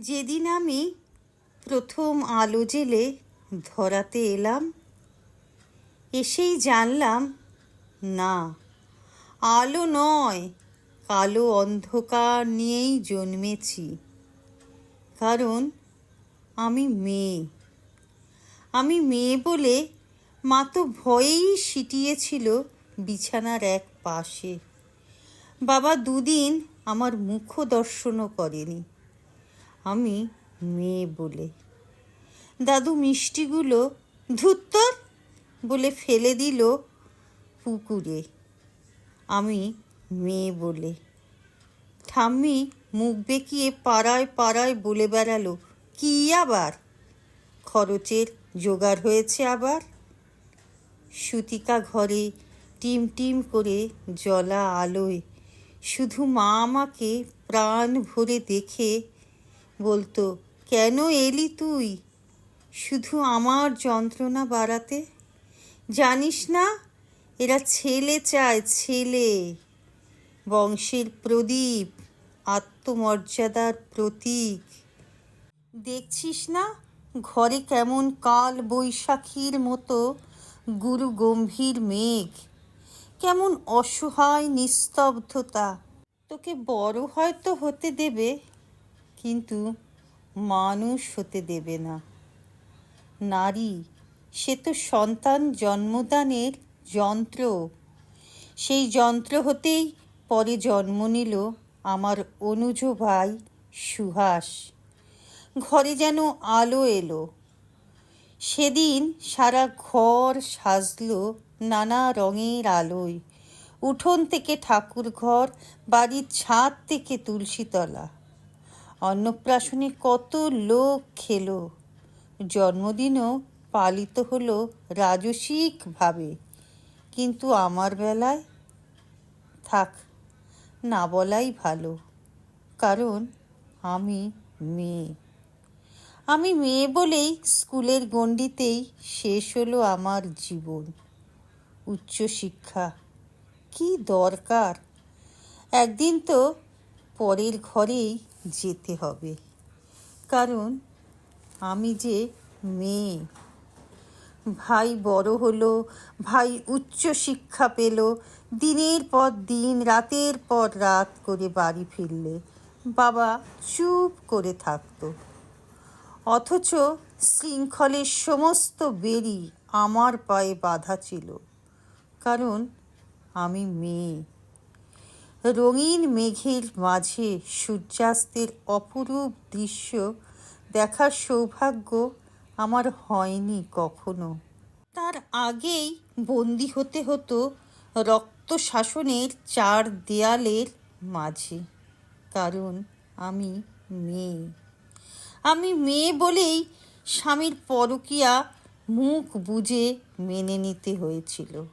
যেদিন আমি প্রথম আলো জেলে ধরাতে এলাম, এসেই জানলাম, না, আলো নয়, কালো অন্ধকার নিয়েই জন্মেছি। কারণ আমি মেয়ে। আমি মেয়ে বলে মা তো ভয়েই সিটিয়েছিল বিছানার এক পাশে। বাবা দুদিন আমার মুখ দর্শনও করেনি। আমি মেয়ে বলে। দাদু মিষ্টিগুলো ধুত্তর বলে ফেলে দিল পুকুরে। আমি মেয়ে বলে। ঠাম্মি মুখ বেঁকিয়ে পাড়ায় পাড়ায় বলে বেড়ালো, কি আবার? খরচের জোগাড় হয়েছে আবার? সুতিকা ঘরে টিম টিম করে জলা আলোয়। শুধু মা আমাকে প্রাণ ভরে দেখে বলতো, কেন এলি তুই? শুধু আমার যন্ত্রণা বাড়াতে? জানিস না, এরা ছেলে চায়, ছেলে। বংশের প্রদীপ, আত্মমর্যাদার প্রতীক। দেখছিস না, ঘরে কেমন কাল বৈশাখীর মতো গুরু গম্ভীর মেঘ। কেমন অসহায় নিস্তব্ধতা। তোকে বড় হয়তো হতে দেবে। কিন্তু মানুষ হতে দেবে না। নারী, সে তো সন্তান জন্মদানের যন্ত্র। সেই যন্ত্র হতেই পরে জন্ম নিল আমার অনুজ ভাই সুহাস। ঘরে যেন আলো এলো। সেদিন সারা ঘর সাজলো নানা রঙের আলোয়। উঠোন থেকে ঠাকুর ঘর বাড়ির ছাদ থেকে তুলসীতলা। অন্নপ্রাশনে কত লোক খেলো। জন্মদিনও পালিত হলো রাজসিকভাবে। কিন্তু আমার বেলায়? থাক, না বলাই ভালো, কারণ আমি মেয়ে। আমি মেয়ে বলেই স্কুলের গণ্ডিতেই শেষ হলো আমার জীবন। উচ্চশিক্ষা, কি দরকার? একদিন তো পরের ঘরেই যেতে হবে। কারণ আমি যে মেয়ে। ভাই বড় হলো, ভাই উচ্চ শিক্ষা পেল, দিনের পর দিন, রাতের পর রাত করে বাড়ি ফিরলে। বাবা চুপ করে থাকতো। অথচ শৃঙ্খলের সমস্ত বেরি আমার পায়ে বাধা ছিল। কারণ আমি মেয়ে। রঙিন মেঘের মাঝে সূর্যাস্তের অপরূপ দৃশ্য দেখার সৌভাগ্য আমার হয়নি কখনো। তার আগেই বন্দি হতে হতো রক্ত শাসনের চার দেয়ালের মাঝে। কারণ আমি মেয়ে। আমি মেয়ে বলেই স্বামীর পরকিয়া মুখ বুঝে মেনে নিতে হয়েছিল।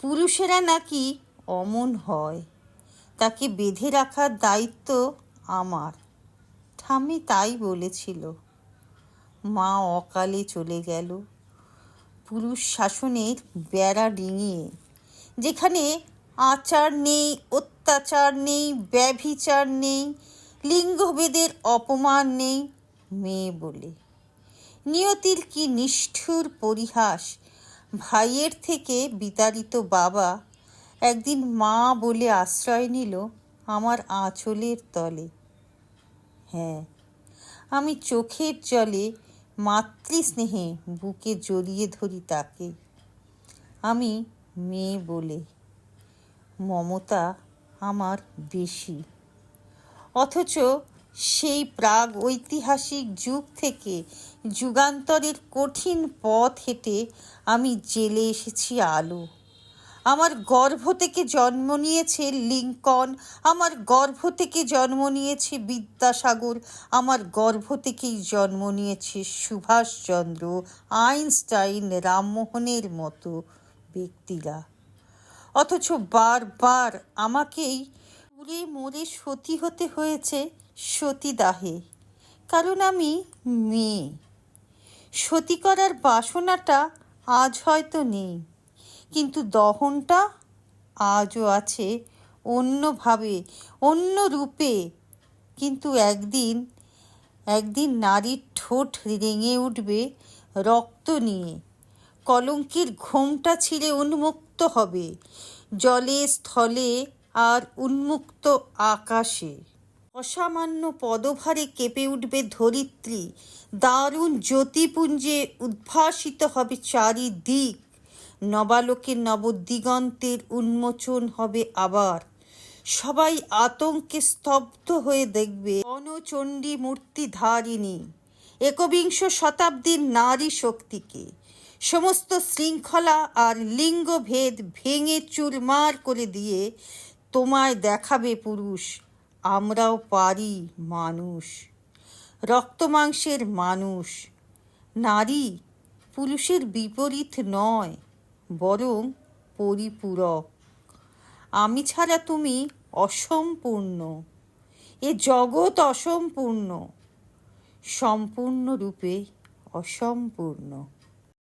পুরুষেরা নাকি অমন হয়। তাকে বেঁধে রাখার দায়িত্ব আমার। ঠাম্মি তাই বলেছিল। মা অকালে চলে গেল। পুরুষ শাসনের বেড়া ডিঙিয়ে, যেখানে আচার নেই, অত্যাচার নেই, ব্যভিচার নেই, লিঙ্গভেদের অপমান নেই, মেয়ে বলে। নিয়তির কি নিষ্ঠুর পরিহাস, ভাইয়ের থেকে বিতাড়িত বাবা একদিন মা বলে আশ্রয় নিল আমার আঁচলের তলে। হ্যাঁ আমি চোখের জলে মাতৃস্নেহে বুকে জড়িয়ে ধরি তাকে। আমি মেয়ে বলে মমতা আমার বেশি। অথচ সেই প্রাগ ঐতিহাসিক যুগ থেকে যুগান্তরের কঠিন পথ হেঁটে আমি জেলে এসেছি আলো। আমার গর্ভ থেকে জন্ম নিয়েছে লিঙ্কন, আমার গর্ভ থেকে জন্ম নিয়েছে বিদ্যাসাগর, আমার গর্ভ থেকেই জন্ম নিয়েছে সুভাষচন্দ্র আইনস্টাইন রামমোহনের মতো ব্যক্তিরা। অথচ বারবার আমাকেই পুড়ে মরে সতী হতে হয়েছে সতীদাহে কারণ আমি মেয়ে। সতী করার বাসনাটা আজ হয়তো নেই। কিন্তু দহনটা আজও আছে অন্যভাবে, অন্য রূপে। কিন্তু একদিন একদিন নারীর ঠোঁট রেঙে উঠবে রক্ত নিয়ে। কলঙ্কের ঘোমটা ছিঁড়ে উন্মুক্ত হবে, জলে, স্থলে আর উন্মুক্ত আকাশে। অসামান্য পদভারে কেঁপে উঠবে ধরিত্রী, দারুণ জ্যোতিপুঞ্জে উদ্ভাসিত হবে চারিদিক। নবালোকের নবদিগন্তের উন্মোচন হবে আবার। সবাই আতঙ্কে স্তব্ধ হয়ে দেখবে অনচণ্ডী মূর্তি ধারিণী একবিংশ শতাব্দীর নারী শক্তিকে। সমস্ত শৃঙ্খলা আর লিঙ্গভেদ ভেঙে চুরমার করে দিয়ে তোমায় দেখাবে পুরুষ, আমরাও পারি মানুষ। রক্তমাংসের মানুষ, নারী পুরুষের বিপরীত নয়। বরং পরিপূরক। আমি ছাড়া তুমি অসম্পূর্ণ। এ জগৎ অসম্পূর্ণ। সম্পূর্ণরূপে অসম্পূর্ণ।